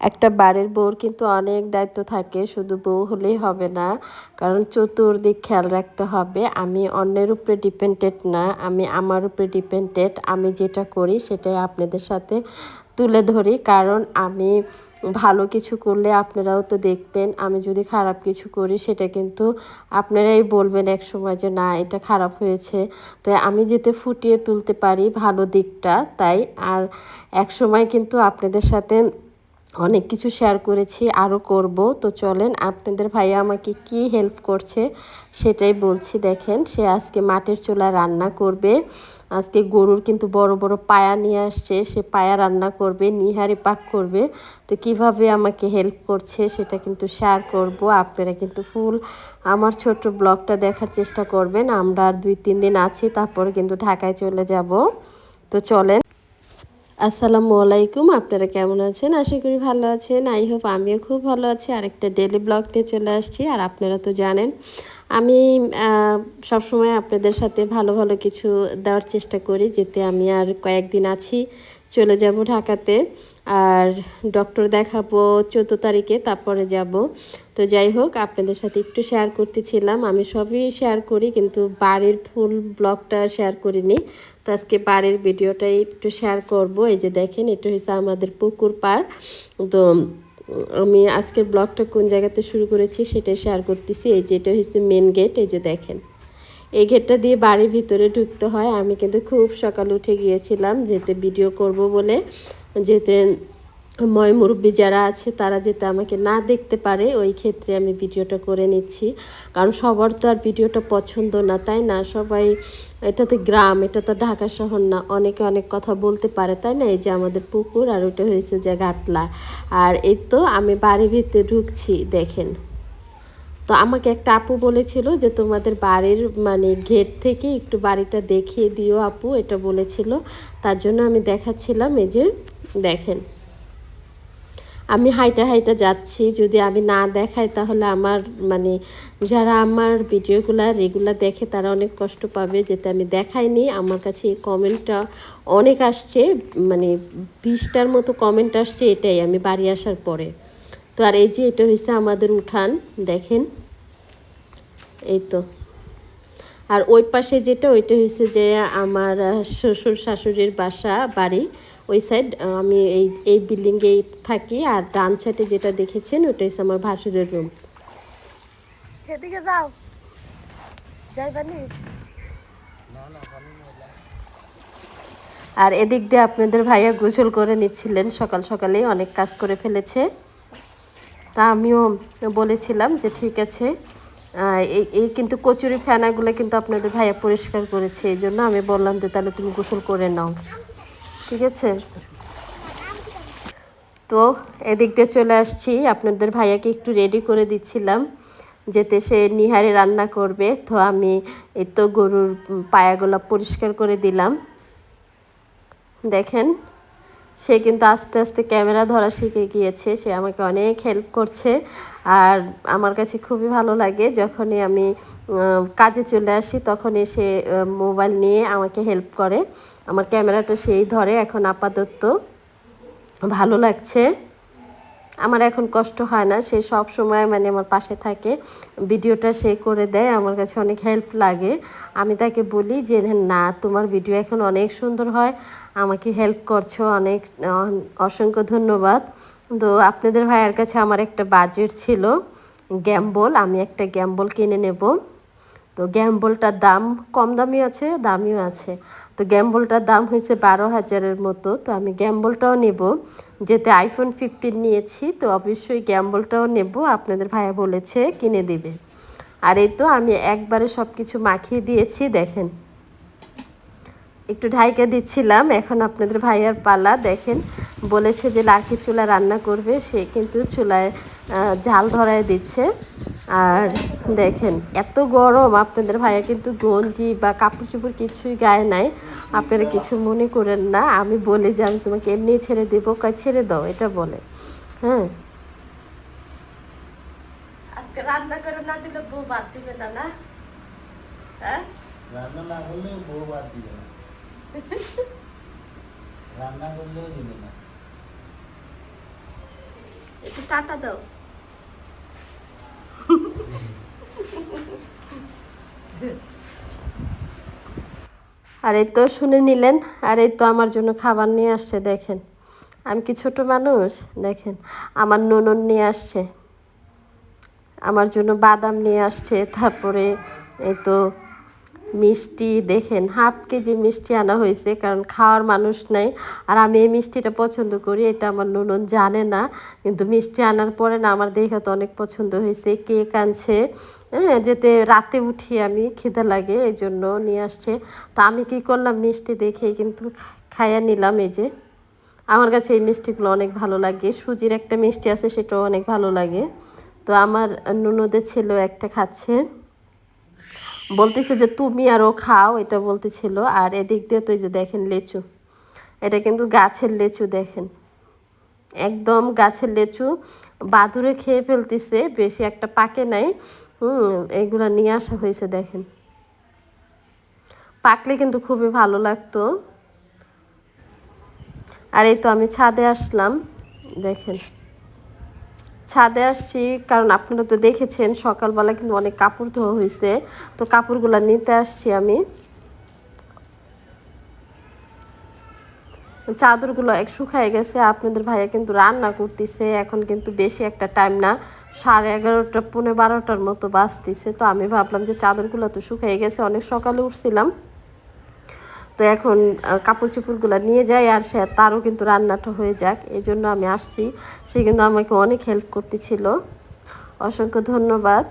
একটা বাড়ির বউর কিন্তু অনেক দায়িত্ব থাকে, শুধু বউ হলেই হবে না। কারণ চতুর্দিক খেয়াল রাখতে হবে, আমি অন্যের উপরে ডিপেন্ডেড না, আমি আমার উপরে ডিপেন্ডেড আমি যেটা করি সেটাই আপনাদের সাথে তুলে ধরি। কারণ আমি ভালো কিছু করলে আপনারাও তো দেখবেন, আমি যদি খারাপ কিছু করি সেটা কিন্তু আপনারাই বলবেন এক সময় যে, না, এটা খারাপ হয়েছে। তাই আমি যেতে ফুটিয়ে তুলতে পারি ভালো দিকটা, তাই। আর এক সময় কিন্তু আপনাদের সাথে অনেক কিছু শেয়ার করেছি আরও করব। তো চলেন, আপনাদের ভাইয়া আমাকে কি হেল্প করছে সেটাই বলছি। দেখেন, সে আজকে মাটির চুলায় রান্না করবে। আজকে গরুর কিন্তু বড় বড় পায়া নিয়ে আসছে। সে পায়া রান্না করবে, নিহারি পাক করবে। তো কীভাবে আমাকে হেল্প করছে সেটা কিন্তু শেয়ার করব। আপনারা কিন্তু ফুল আমার ছোট ব্লগটা দেখার চেষ্টা করবেন। আমরা আর দুই, তিন দিন আছি, তারপরে কিন্তু ঢাকায় চলে যাব। তো চলেন। আসসালামু আলাইকুম, আপনারা কেমন আছেন? আশা করি ভালো আছেন। আই হোপ আমিও খুব ভালো আছি। আরেকটা ডেলি ব্লগ নিয়ে চলে আসছি, আর আপনারা তো জানেন, আমি সবসময় আপনাদের সাথে ভালো ভালো কিছু দেওয়ার চেষ্টা করি, যেতে আমি আর কয়েকদিন আছি, চলে যাব ঢাকাতে। আর ডক্টর দেখাবো চোদ্দ তারিখে, তারপরে যাব। তো যাই হোক, আপনাদের সাথে একটু শেয়ার করতেছিলাম। আমি সবই শেয়ার করি, কিন্তু বাড়ির ফুল ব্লগটা শেয়ার করিনি। তো আজকে বাড়ির ভিডিওটাই একটু শেয়ার করব। এই যে দেখেন, এটা হচ্ছে আমাদের পুকুর পাড়। তো আমি আজকের ব্লগটা কোন জায়গাতে শুরু করেছি সেটাই শেয়ার করতেছি। এই যে এটা হচ্ছে মেন গেট এই যে দেখেন। এই গেটটা দিয়ে বাড়ির ভিতরে ঢুকতে হয়। আমি কিন্তু খুব সকাল উঠে গিয়েছিলাম, যেতে ভিডিও করব বলে। যেতে ময় মুরব্বী যারা আছে, তারা যেতে আমাকে না দেখতে পারে। ওই ক্ষেত্রে আমি ভিডিওটা করে নিচ্ছি। কারণ সবার তো আর ভিডিওটা পছন্দ না, তাই না? সবাই, এটা তো গ্রাম, এটা তো ঢাকা শহর না। অনেকে অনেক কথা বলতে পারে, তাই না? এই যে আমাদের পুকুর, আর ওটা হয়েছে যে ঘাটলা। আর এই তো আমি বাড়ির ভিতরে ঢুকছি, দেখেন। তো আমাকে একটা আপু বলেছিল যে, তোমাদের বাড়ির মানে গেট থেকে একটু বাড়িটা দেখিয়ে দিও আপু। এটা বলেছিল। তার জন্য আমি দেখাচ্ছিলাম এই যে দেখেন। আমি হাইটা হাইটা যাচ্ছি, যদি আমি না দেখাই তাহলে আমার মানে যারা আমার ভিডিওগুলো রেগুলার দেখে তারা অনেক কষ্ট পাবে যেতে আমি দেখাইনি। আমার কাছে এই কমেন্টটা অনেক আসছে মানে বিশটার মতো কমেন্ট আসছে এটাই আমি বাড়ি আসার পরে। তো আর এই যে এটা হয়েছে আমাদের উঠান, দেখেন। এই তো। আর ওই পাশে যেটা, ওইটা হয়েছে যে আমার শ্বশুর শাশুড়ির বাসা, বাড়ি। ওই সাইড আমি এই এই বিল্ডিংয়ে থাকি আর ডান সাইডে যেটা দেখেছেন ওটা হচ্ছে আমার ভাসুরের রুম এদিকে যাও। যাইবানি আর এদিক দিয়ে আপনাদের ভাইয়া গোসল করে নিচ্ছিলেন সকাল সকালেই অনেক কাজ করে ফেলেছে। তা আমিও বলেছিলাম যে ঠিক আছে এই এই কিন্তু কচুরি ফেনাগুলো কিন্তু আপনাদের ভাইয়া পরিষ্কার করেছে এই জন্য আমি বললাম যে তাহলে তুমি গোসল করে নাও। ঠিক আছে তো এদিক দিয়ে চলে আসছি। আপনাদের ভাইয়াকে একটু রেডি করে দিচ্ছিলাম, যেতে সে নিহারে রান্না করবে। তো আমি এই তো গরুর পায়াগুলো পরিষ্কার করে দিলাম। দেখেন সে কিন্তু আস্তে আস্তে ক্যামেরা ধরা শিখে গিয়েছে, সে আমাকে অনেক হেল্প করছে। আর আমার কাছে খুবই ভালো লাগে যখনই আমি কাজে চলে আসি তখনই সে মোবাইল নিয়ে আমাকে হেল্প করে। আমার ক্যামেরাটা সেই ধরে এখন আপাতত। ভালো লাগছে। আমার এখন কষ্ট হয় না, সে সব সময় মানে আমার পাশে থাকে। ভিডিওটা সে করে দেয়, আমার কাছে অনেক হেল্প লাগে। আমি তাকে বলি যে, না, তোমার ভিডিও এখন অনেক সুন্দর হয়, আমাকে হেল্প করছ, অনেক অসংখ্য ধন্যবাদ। তো আপনাদের ভাইয়ের কাছে আমার একটা বাজেট ছিল গ্যাম্বল আমি একটা গ্যাম্বল কিনে নেব। তো গ্যাম্বলটার দাম কম দামি আছে, দামিও আছে। তো গ্যাম্বলটার দাম হয়েছে বারো হাজারের মতো, তো আমি গ্যাম্বলটাও নেব। যেতে আইফোন ফিফটিন নিয়েছি, তো অবশ্যই গ্যাম্বলটাও নেব, আপনাদের ভাইয়া বলেছে কিনে দেবে। আর এই তো আমি একবারে সব কিছু মাখিয়ে দিয়েছি, দেখেন। একটু ঢাইকা দিচ্ছিলাম, এখন আপনাদের ভাইয়ার পালা, দেখেন। বলেছে যে লার্কি চুলা রান্না করবে, সে কিন্তু চুলায় ঝাল ধরায় দিচ্ছে। আর দেখেন এত গরম আপনাদের ভাইয়া কিন্তু গঞ্জি বা কাপড় চোপড় কিছুই গায়ে নাই। আপনারা কিছু মনে করেন না আমি বলি যে আমি তোমাকে এমনি ছেড়ে দেবো। কাজ ছেড়ে দাও এটা বলে। হ্যাঁ। আজকে রান্না করে না দিলে বউ বাদ দিবে না না? হ্যাঁ? রান্না না করলেও বউ বাদ দিবে না। রান্না করলেও দিবে না। একটু টাটা দাও। আর এই তো শুনে নিলেন, আর এই তো আমার জন্য খাবার নিয়ে আসছে, দেখেন। আমি কি ছোট মানুষ? দেখেন, আমার ননন নিয়ে আসছে। আমার জন্য বাদাম নিয়ে আসছে, তারপরে এই তো মিষ্টি, দেখেন, হাফ কেজি মিষ্টি আনা হয়েছে, কারণ খাওয়ার মানুষ নাই। আর আমি এই মিষ্টিটা পছন্দ করি, এটা আমার নুনন জানে না, কিন্তু মিষ্টি আনার পরে না, আমার দেখে তো অনেক পছন্দ হয়েছে। কেক আনছে হ্যাঁ যেতে রাতে উঠি আমি, খিদে লাগে এই জন্য নিয়ে আসছে। তা আমি কি করলাম, মিষ্টি দেখে কিন্তু খাইয়া নিলাম এই যে। আমার কাছে এই মিষ্টিগুলো অনেক ভালো লাগে। সুজির একটা মিষ্টি আছে, সেটাও অনেক ভালো লাগে। তো আমার নুনুদের ছেলেও একটা খাচ্ছে। বলতেছে যে, তুমি আরও খাও, এটা বলতেছিল। আর এদিক দিয়ে তো এই যে দেখেন লেচু। এটা কিন্তু গাছের লেচু দেখেন। একদম গাছের লেচু। বাদুরে খেয়ে ফেলতেছে, বেশি একটা পাকে নাই। হুম, এগুলো নিয়ে আসা হয়েছে, দেখেন। পাকলে কিন্তু খুবই ভালো লাগতো। আর এই তো আমি ছাদে আসলাম, দেখেন। ছাদে আসছি, কারণ আপনারা তো দেখেছেন, সকালবেলা কিন্তু অনেক কাপড় ধোয়া হয়েছে। তো কাপড়গুলো নিতে আসছি আমি। চাদরগুলো এক শুকায় গেছে, আপনাদের ভাইয়া কিন্তু রান্না করতেছে, এখন কিন্তু বেশি একটা টাইম না। সাড়ে এগারোটা, পৌনে বারোটার মতো বাজতেছে, তো আমি ভাবলাম যে চাদরগুলো তো শুকিয়ে গেছে, অনেক সকালে উঠছিলাম। তো এখন কাপড় চোপড়গুলো নিয়ে যাই, আর সে তারও কিন্তু রান্নাটা হয়ে যাক, এই জন্য আমি আসছি। সে কিন্তু আমাকে অনেক হেল্প করতেছিল। অসংখ্য ধন্যবাদ।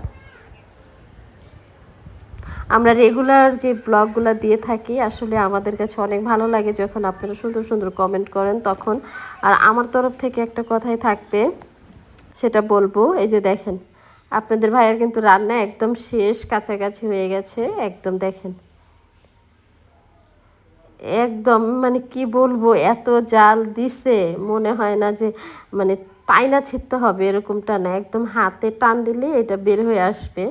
আমরা রেগুলার যে ব্লগগুলো দিয়ে থাকি, আসলে আমাদের কাছে অনেক ভালো লাগে যখন আপনারা সুন্দর সুন্দর কমেন্ট করেন তখন। আর আমার তরফ থেকে একটা কথাই থাকবে, সেটা বলব, এই যে দেখেন, আপনাদের ভাইয়ের কিন্তু রান্না একদম শেষ, কাছাকাছি হয়ে গেছে, একদম দেখেন। একদম মানে কি বলব, এত জাল দিছে, মনে হয় না যে মানে টাইনা ছিটতে হবে, এরকমটা না, একদম হাতে টান দিলে এটা বের হয়ে আসবে।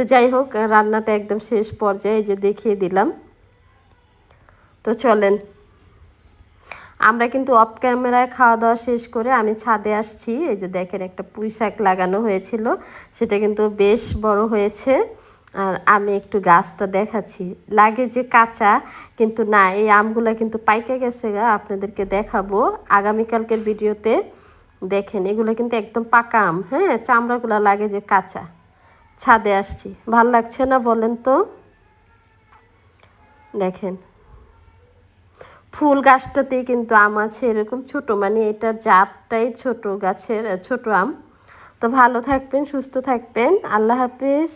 তো যাই হোক, রান্নাটা একদম শেষ পর্যায়ে যে দেখিয়ে দিলাম। তো চলেন। আমরা কিন্তু অফ ক্যামেরায় খাওয়া দাওয়া শেষ করে আমি ছাদে আসছি। এই যে দেখেন একটা পুঁই শাক লাগানো হয়েছিল, সেটা কিন্তু বেশ বড় হয়েছে। আর আমি একটু গাছটা দেখাচ্ছি। লাগে যে কাঁচা, কিন্তু না, এই আমগুলা কিন্তু পাইকে গেছে গা, আপনাদেরকে দেখাবো। আগামীকালকের ভিডিওতে দেখেন, এগুলো কিন্তু একদম পাকা আম হ্যাঁ? চামড়াগুলো লাগে যে কাঁচা। ছাদে আসছি। ভালো লাগছে না বলেন তো? দেখেন। ফুল গাছটাতে কিন্তু আম আছে এরকম ছোট মানে এটা জাতটাই ছোট গাছের, ছোট আম। তো ভালো থাকবেন, সুস্থ থাকবেন। আল্লাহ হাফিজ।